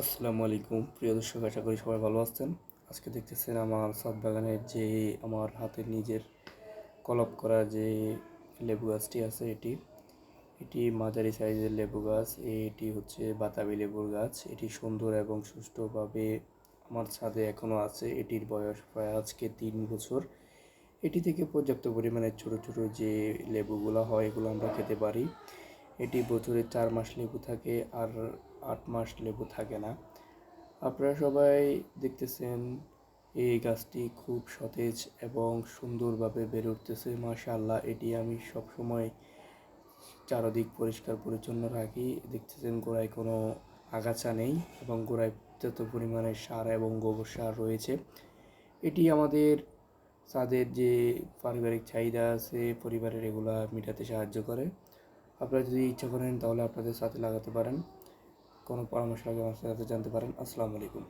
আসসালামু আলাইকুম। প্রিয় দর্শক, আশা করি সবাই ভালো আছেন। আজকে দেখতেছেন আমার ছাদ বাগানের যে আমার হাতের নিজের কলপ করা যে লেবু গাছটি আছে এটি এটি মাঝারি সাইজের লেবু গাছ। এটি হচ্ছে বাতাবি লেবুর গাছ। এটি সুন্দর এবং সুষ্ঠুভাবে আমার ছাদে এখনও আছে। এটির বয়স প্রায় আজকে তিন বছর। এটি থেকে পর্যাপ্ত পরিমাণে ছোট ছোট যে লেবুগুলো হয়, এগুলো আমরা খেতে পারি। এটি বছরে চার মাস লেবু থাকে। আর আট মাস লেবু থাকে না। আপনারা সবাই দেখতেছেন এই গাছটি খুব সতেজ এবং সুন্দরভাবে বেড়ে উঠতেছে। মাশাআল্লাহ, এটি আমি সবসময় চারদিক পরিষ্কার পরিচ্ছন্ন রাখি। দেখতেছেন গোড়ায় কোনো আগাছা নেই এবং গোড়ায় যত পরিমাণে সার এবং গোবর সার রয়েছে, এটি আমাদের তাদের যে পারিবারিক চাহিদা আছে, পরিবারের এগুলা মেটাতে সাহায্য করে। আপনারা যদি ইচ্ছা করেন তাহলে আপনাদের সাথে লাগাতে পারেন। কোনো পরামর্শ লাগে আমার সাথে জানতে পারেন। আসসালামু আলাইকুম।